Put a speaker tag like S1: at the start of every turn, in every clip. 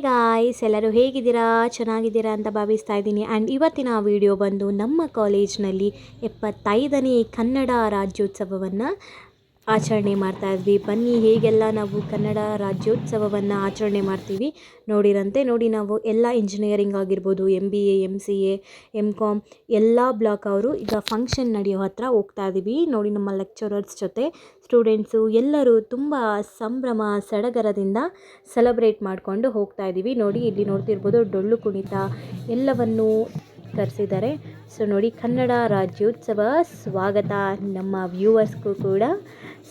S1: Guys ಎಲ್ಲರೂ ಹೇಗಿದ್ದೀರಾ? ಚೆನ್ನಾಗಿದ್ದೀರಾ ಅಂತ ಭಾವಿಸ್ತಾ ಇದ್ದೀನಿ. ಆ್ಯಂಡ್ ಇವತ್ತಿನ ವಿಡಿಯೋ ಬಂದು ನಮ್ಮ ಕಾಲೇಜ್ನಲ್ಲಿ ಎಪ್ಪತ್ತೈದನೇ ಕನ್ನಡ ರಾಜ್ಯೋತ್ಸವವನ್ನು ಆಚರಣೆ ಮಾಡ್ತಾ ಇದ್ವಿ. ಬನ್ನಿ, ಹೇಗೆಲ್ಲ ನಾವು ಕನ್ನಡ ರಾಜ್ಯೋತ್ಸವವನ್ನು ಆಚರಣೆ ಮಾಡ್ತೀವಿ ನೋಡಿರಂತೆ. ನೋಡಿ, ನಾವು ಎಲ್ಲ ಇಂಜಿನಿಯರಿಂಗ್ ಆಗಿರ್ಬೋದು M B A M C A M com ಎಲ್ಲ ಬ್ಲಾಕ್ ಅವರು ಈಗ ಫಂಕ್ಷನ್ ನಡೆಯೋ ಹತ್ರ ಹೋಗ್ತಾ ಇದ್ದೀವಿ ನೋಡಿ, ನಮ್ಮ ಲೆಕ್ಚರರ್ಸ್ ಜೊತೆ ಸ್ಟೂಡೆಂಟ್ಸು ಎಲ್ಲರೂ ತುಂಬ ಸಂಭ್ರಮ, ಸಡಗರದಿಂದ ಸೆಲೆಬ್ರೇಟ್ ಮಾಡಿಕೊಂಡು ಹೋಗ್ತಾ ಇದ್ದೀವಿ ನೋಡಿ, ಇಲ್ಲಿ ನೋಡ್ತಿರ್ಬೋದು ಡೊಳ್ಳು ಕುಣಿತ ಎಲ್ಲವನ್ನು ಕರೆಸಿದ್ದಾರೆ ಸೊ ನೋಡಿ, ಕನ್ನಡ ರಾಜ್ಯೋತ್ಸವ ಸ್ವಾಗತ ನಮ್ಮ ವ್ಯೂವರ್ಸ್ಗೂ ಕೂಡ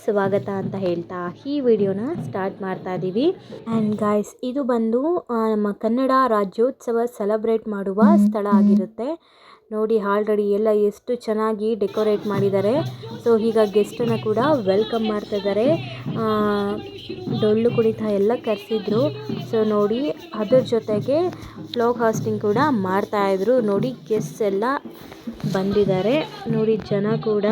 S1: ಸ್ವಾಗತ ಅಂತ ಹೇಳ್ತಾ ಈ ವಿಡಿಯೋನ ಸ್ಟಾರ್ಟ್ ಮಾಡ್ತಾ ಇದ್ದೀವಿ ಆ್ಯಂಡ್ ಗಾಯ್ಸ್ ಇದು ಬಂದು ನಮ್ಮ ಕನ್ನಡ ರಾಜ್ಯೋತ್ಸವ ಸೆಲೆಬ್ರೇಟ್ ಮಾಡುವ ಸ್ಥಳ ಆಗಿರುತ್ತೆ. ನೋಡಿ ಆಲ್ರೆಡಿ ಎಲ್ಲ ಎಷ್ಟು ಚೆನ್ನಾಗಿ ಡೆಕೋರೇಟ್ ಮಾಡಿದ್ದಾರೆ. ಸೊ ಈಗ ಗೆಸ್ಟನ್ನು ಕೂಡ ವೆಲ್ಕಮ್ ಮಾಡ್ತಾ ಇದ್ದಾರೆ. ಡೊಳ್ಳು ಕುಣಿತ ಎಲ್ಲ ಕರೆಸಿದ್ರು. ಸೊ ನೋಡಿ, ಅದ್ರ ಜೊತೆಗೆ ಫ್ಲೋಗ್ ಹಾಸ್ಟಿಂಗ್ ಕೂಡ ಮಾಡ್ತಾಯಿದ್ರು ನೋಡಿ ಗೆಸ್ಟ್ಸ್ ಎಲ್ಲ ಬಂದಿದ್ದಾರೆ. ನೋಡಿ, ಜನ ಕೂಡ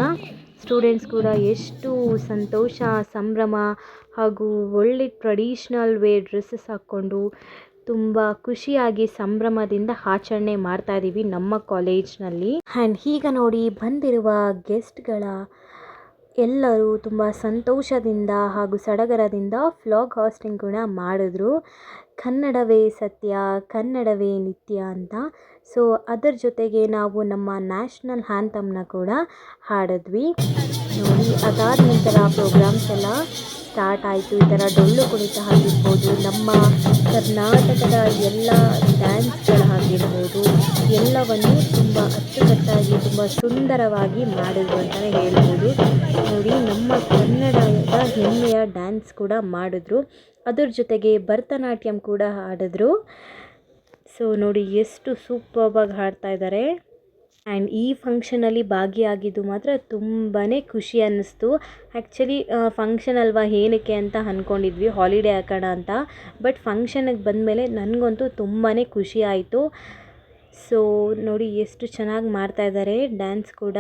S1: ಸ್ಟೂಡೆಂಟ್ಸ್ ಕೂಡ ಎಷ್ಟು ಸಂತೋಷ, ಸಂಭ್ರಮ ಹಾಗೂ ಒಳ್ಳೆ ಟ್ರೆಡಿಷ್ನಲ್ ವೇ ಡ್ರೆಸ್ಸಸ್ ಹಾಕ್ಕೊಂಡು ತುಂಬ ಖುಷಿಯಾಗಿ ಸಂಭ್ರಮದಿಂದ ಆಚರಣೆ ಮಾಡ್ತಾ ಇದ್ದೀವಿ ನಮ್ಮ ಕಾಲೇಜ್ನಲ್ಲಿ ಆ್ಯಂಡ್ ಈಗ ನೋಡಿ ಬಂದಿರುವ ಗೆಸ್ಟ್ಗಳ ಎಲ್ಲರೂ ತುಂಬ ಸಂತೋಷದಿಂದ ಹಾಗೂ ಸಡಗರದಿಂದ ಫ್ಲಾಗ್ ಹಾಸ್ಟಿಂಗ್ ಕೂಡ ಮಾಡಿದ್ರು. ಕನ್ನಡವೇ ಸತ್ಯ, ಕನ್ನಡವೇ ನಿತ್ಯ ಅಂತ. ಸೊ ಅದರ ಜೊತೆಗೆ ನಾವು ನಮ್ಮ ನ್ಯಾಷನಲ್ ಹ್ಯಾಂಥಮ್ನ ಕೂಡ ಹಾಡಿದ್ವಿ. ನೋಡಿ ಅದಾದ ನಂತರ ಪ್ರೋಗ್ರಾಮ್ಸ್ ಎಲ್ಲ. ಸ್ಟಾರ್ಟ್ ಆಯಿತು, ಈ ಥರ ಡೊಳ್ಳು ಕುಣಿತ ಆಗಿರ್ಬೋದು ನಮ್ಮ ಕರ್ನಾಟಕದ ಎಲ್ಲ ಡ್ಯಾನ್ಸ್ಗಳಾಗಿರ್ಬೋದು ಎಲ್ಲವನ್ನು ತುಂಬ ಅಚ್ಚುಕಟ್ಟಾಗಿ, ತುಂಬ ಸುಂದರವಾಗಿ ಮಾಡಿದ್ರು ಅಂತಲೇ ಹೇಳ್ಬೋದು. ನೋಡಿ, ನಮ್ಮ ಕನ್ನಡದ ಹೆಮ್ಮೆಯ ಡ್ಯಾನ್ಸ್ ಕೂಡ ಮಾಡಿದ್ರು. ಅದ್ರ ಜೊತೆಗೆ ಭರತನಾಟ್ಯಂ ಕೂಡ ಹಾಡಿದ್ರು. ಸೊ ನೋಡಿ, ಎಷ್ಟು ಸೂಪರ್ವಾಗಿ ಹಾಡ್ತಾ ಇದ್ದಾರೆ ಆ್ಯಂಡ್ ಈ ಫಂಕ್ಷನಲ್ಲಿ ಭಾಗಿಯಾಗಿದ್ದು ಮಾತ್ರ ತುಂಬಾ ಖುಷಿ ಅನ್ನಿಸ್ತು. ಆ್ಯಕ್ಚುಲಿ ಫಂಕ್ಷನ್ ಅಲ್ವಾ ಏನಕ್ಕೆ ಅಂತ ಅಂದ್ಕೊಂಡಿದ್ವಿ ಹಾಲಿಡೇ ಹಾಕೋಣ ಅಂತ. ಬಟ್ ಫಂಕ್ಷನಿಗೆ ಬಂದಮೇಲೆ ನನಗಂತೂ ತುಂಬಾ ಖುಷಿ ಆಯಿತು. ಸೊ, ನೋಡಿ ಎಷ್ಟು ಚೆನ್ನಾಗಿ ಮಾಡ್ತಾಯಿದ್ದಾರೆ ಡ್ಯಾನ್ಸ್ ಕೂಡ.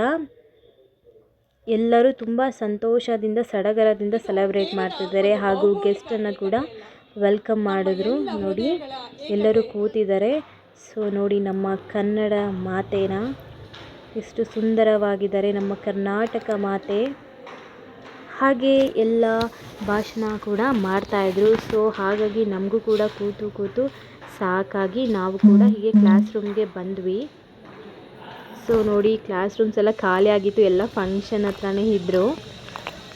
S1: ಎಲ್ಲರೂ ತುಂಬ ಸಂತೋಷದಿಂದ, ಸಡಗರದಿಂದ ಸೆಲೆಬ್ರೇಟ್ ಮಾಡ್ತಿದ್ದಾರೆ ಹಾಗೂ ಗೆಸ್ಟನ್ನು ಕೂಡ ವೆಲ್ಕಮ್ ಮಾಡಿದ್ರು. ನೋಡಿ, ಎಲ್ಲರೂ ಕೂತಿದ್ದಾರೆ. ಸೊ, ನೋಡಿ ನಮ್ಮ ಕನ್ನಡ ಮಾತೇನ. ಎಷ್ಟು ಸುಂದರವಾಗಿದ್ದಾರೆ ನಮ್ಮ ಕರ್ನಾಟಕ ಮಾತೆ. ಹಾಗೆ ಎಲ್ಲ ಭಾಷಣ ಕೂಡ ಮಾಡ್ತಾಯಿದ್ರು ಸೊ ಹಾಗಾಗಿ ನಮಗೂ ಕೂಡ ಕೂತು ಕೂತು ಸಾಕಾಗಿ ನಾವು ಕೂಡ ಹೀಗೆ ಕ್ಲಾಸ್ ರೂಮ್ಗೆ ಬಂದ್ವಿ. ಸೊ ನೋಡಿ ಕ್ಲಾಸ್ ರೂಮ್ಸ್ ಎಲ್ಲ ಖಾಲಿ ಆಗಿತ್ತು. ಎಲ್ಲ ಫಂಕ್ಷನ್ ಹತ್ರನೇ ಇದ್ದರು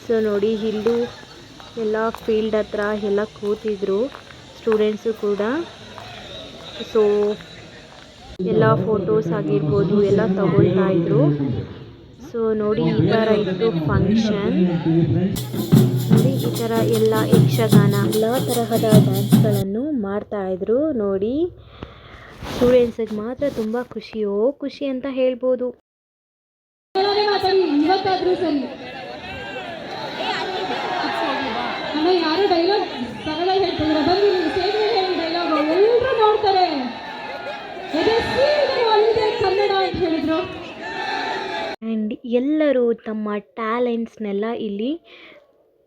S1: ಸೊ ನೋಡಿ ಇಲ್ಲೂ ಎಲ್ಲ ಫೀಲ್ಡ್ ಹತ್ರ ಎಲ್ಲ ಕೂತಿದ್ರು. ಸ್ಟೂಡೆಂಟ್ಸು ಕೂಡ. ಸೊ ಎಲ್ಲ ಫೋಟೋಸ್ ಆಗಿರ್ಬೋದು ಎಲ್ಲ ತಗೊಳ್ತಾ ಇದ್ರು. ಸೊ ನೋಡಿ ಈ ಥರ ಇತ್ತು ಫಂಕ್ಷನ್ ನೋಡಿ ಈ ಥರ ಎಲ್ಲ ಯಕ್ಷಗಾನ ಎಲ್ಲ ತರಹದ ಡ್ಯಾನ್ಸ್ಗಳನ್ನು ಮಾಡ್ತಾ ಇದ್ರು. ನೋಡಿ ಸ್ಟೂಡೆಂಟ್ಸಿಗೆ ಮಾತ್ರ ತುಂಬ ಖುಷಿಯೋ ಖುಷಿ ಅಂತ ಹೇಳ್ಬೋದು.
S2: ಯಾರು ಡೈಲಾಗ್ ಹೇಳ್ತಿದ್ರ ಬನ್ನಿ. ಎಲ್ಲರೂ
S1: ತಮ್ಮ ಟ್ಯಾಲೆಂಟ್ಸ್ನೆಲ್ಲ ಇಲ್ಲಿ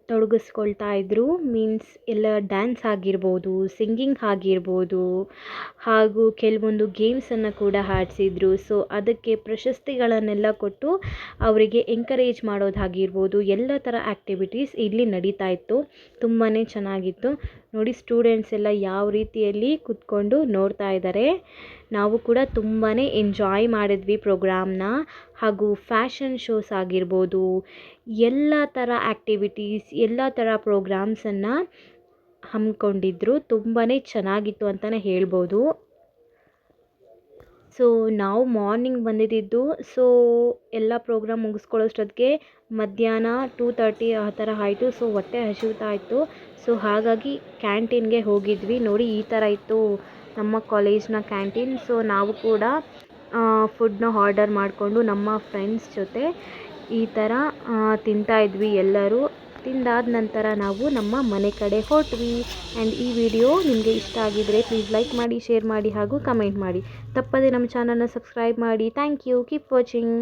S1: ತೊಡಗಿಸ್ಕೊಳ್ತಾ ಇದ್ದರು ಮೀನ್ಸ್ ಎಲ್ಲ ಡ್ಯಾನ್ಸ್ ಆಗಿರ್ಬೋದು, ಸಿಂಗಿಂಗ್ ಆಗಿರ್ಬೋದು, ಹಾಗೂ ಕೆಲವೊಂದು ಗೇಮ್ಸನ್ನು ಕೂಡ ಆಡ್ಸಿದ್ರು. ಸೊ, ಅದಕ್ಕೆ ಪ್ರಶಸ್ತಿಗಳನ್ನೆಲ್ಲ ಕೊಟ್ಟು ಅವರಿಗೆ ಎಂಕರೇಜ್ ಮಾಡೋದಾಗಿರ್ಬೋದು ಎಲ್ಲ ಥರ ಆ್ಯಕ್ಟಿವಿಟೀಸ್ ಇಲ್ಲಿ ನಡೀತಾ ಇತ್ತು. ತುಂಬಾ ಚೆನ್ನಾಗಿತ್ತು. ನೋಡಿ ಸ್ಟೂಡೆಂಟ್ಸ್ ಎಲ್ಲ ಯಾವ ರೀತಿಯಲ್ಲಿ ಕೂತ್ಕೊಂಡು ನೋಡ್ತಾ ಇದ್ದಾರೆ. ನಾವು ಕೂಡ ತುಂಬಾ ಎಂಜಾಯ್ ಮಾಡಿದ್ವಿ ಪ್ರೋಗ್ರಾಮ್ನ ಹಾಗೂ ಫ್ಯಾಷನ್ ಶೋಸ್ ಆಗಿರ್ಬೋದು, ಎಲ್ಲ ಥರ ಆ್ಯಕ್ಟಿವಿಟೀಸ್ ಎಲ್ಲ ಥರ ಪ್ರೋಗ್ರಾಮ್ಸನ್ನು ಹಮ್ಮಿಕೊಂಡಿದ್ರು. ತುಂಬಾ ಚೆನ್ನಾಗಿತ್ತು ಅಂತಲೇ ಹೇಳ್ಬೋದು. ಸೊ ನಾವು ಮಾರ್ನಿಂಗ್ ಬಂದಿದ್ದಿದ್ದು ಸೊ ಎಲ್ಲ ಪ್ರೋಗ್ರಾಮ್ ಮುಗಿಸ್ಕೊಳ್ಳೋಷ್ಟೊತ್ತಿಗೆ ಮಧ್ಯಾಹ್ನ ಟೂ ತರ್ಟಿ ಆ ಥರ ಆಯಿತು. ಸೊ ಹೊಟ್ಟೆ ಹಸಿವ್ತಾ ಇತ್ತು ಸೊ ಹಾಗಾಗಿ ಕ್ಯಾಂಟೀನ್ಗೆ ಹೋಗಿದ್ವಿ. ನೋಡಿ, ಈ ಥರ ಇತ್ತು ನಮ್ಮ ಕಾಲೇಜ್ನ ಕ್ಯಾಂಟೀನ್ ಸೊ ನಾವು ಕೂಡ ಫುಡ್ನ ಆರ್ಡರ್ ಮಾಡಿಕೊಂಡು ನಮ್ಮ ಫ್ರೆಂಡ್ಸ್ ಜೊತೆ ಈ ಥರ ತಿಂತಾಯಿದ್ವಿ ಎಲ್ಲರೂ. ತಿಂದಾದ ನಂತರ ನಾವು ನಮ್ಮ ಮನೆ ಕಡೆ ಹೊರಟ್ವಿ. ಆ್ಯಂಡ್ ಈ ವಿಡಿಯೋ ನಿಮಗೆ ಇಷ್ಟ ಆಗಿದರೆ ಪ್ಲೀಸ್ ಲೈಕ್ ಮಾಡಿ ಶೇರ್ ಮಾಡಿ ಹಾಗೂ ಕಮೆಂಟ್ ಮಾಡಿ. ತಪ್ಪದೆ ನಮ್ಮ ಚಾನಲ್ನ ಸಬ್ಸ್ಕ್ರೈಬ್ ಮಾಡಿ. Thank you keep watching